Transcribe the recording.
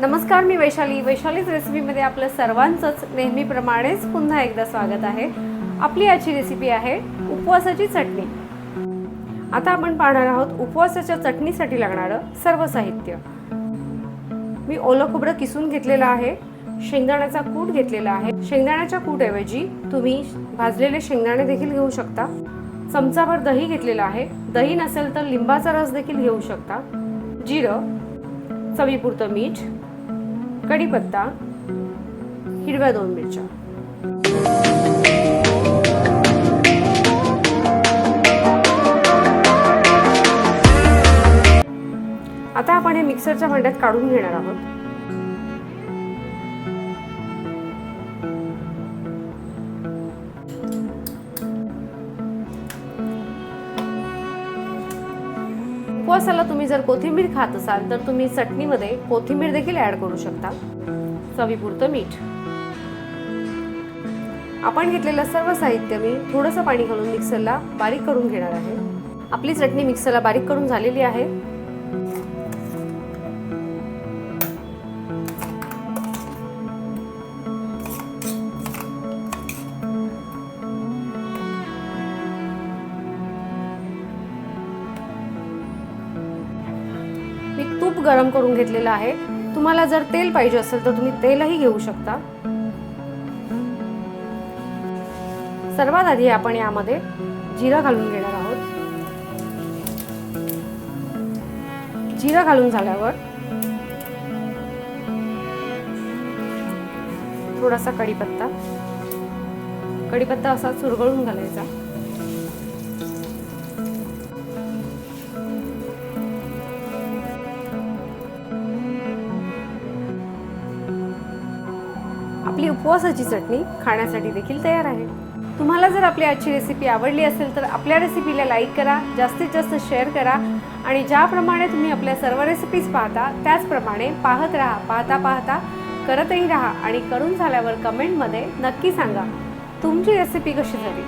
नमस्कार मी वैशाली. वैशालीच रेसिपीमध्ये आपलं सर्वांचंच नेहमीप्रमाणेच पुन्हा एकदा स्वागत आहे. आपली आजची रेसिपी आहे उपवासाची चटणी. आता आपण पाहणार आहोत उपवासाच्या चटणीसाठी लागणारं सर्व साहित्य. मी ओलं खोबरं किसून घेतलेलं आहे. शेंगदाण्याचा कूट घेतलेला आहे. शेंगदाण्याच्या कूटऐवजी तुम्ही भाजलेले शेंगदाणे देखील घेऊ शकता. चमचाभर दही घेतलेलं आहे. दही नसेल तर लिंबाचा रस देखील घेऊ शकता. जिरं चवीपुरतं मीठ कढीपत्ता हिरव्या दोन मिरच्या. आता आपण हे मिक्सरच्या भांड्यात काढून घेणार आहोत. उपवासाला तुम्ही जर कोथिंबीर खात असाल तर तुम्ही चटणीमध्ये कोथिंबीर देखील ऍड करू शकता. चवीपुरतं मीठ. आपण घेतलेलं सर्व साहित्य मी थोडंसं पाणी घालून मिक्सरला बारीक करून घेणार आहे. आपली चटणी मिक्सरला बारीक करून झालेली आहे. मी तूप गरम करून घेतलेलं आहे. तुम्हाला जर तेल पाहिजे असेल तर तुम्ही तेलही घेऊ शकता. सर्वात आधी आपण यामध्ये जिरा घालून घेणार आहोत. जिरा घालून झाल्यावर थोडासा कढीपत्ता. कढीपत्ता असा चुरगळून घालायचा. आपली उपवासाची चटणी खाण्यासाठी देखील तयार आहे. तुम्हाला जर आपली आजची रेसिपी आवडली असेल तर आपल्या रेसिपीला लाईक करा जास्तीत जास्त शेअर करा आणि ज्याप्रमाणे तुम्ही आपल्या सर्व रेसिपीज पाहता त्याचप्रमाणे पाहत राहा पाहता पाहता करतही राहा आणि करून झाल्यावर कमेंटमध्ये नक्की सांगा. तुमची रेसिपी कशी झाली?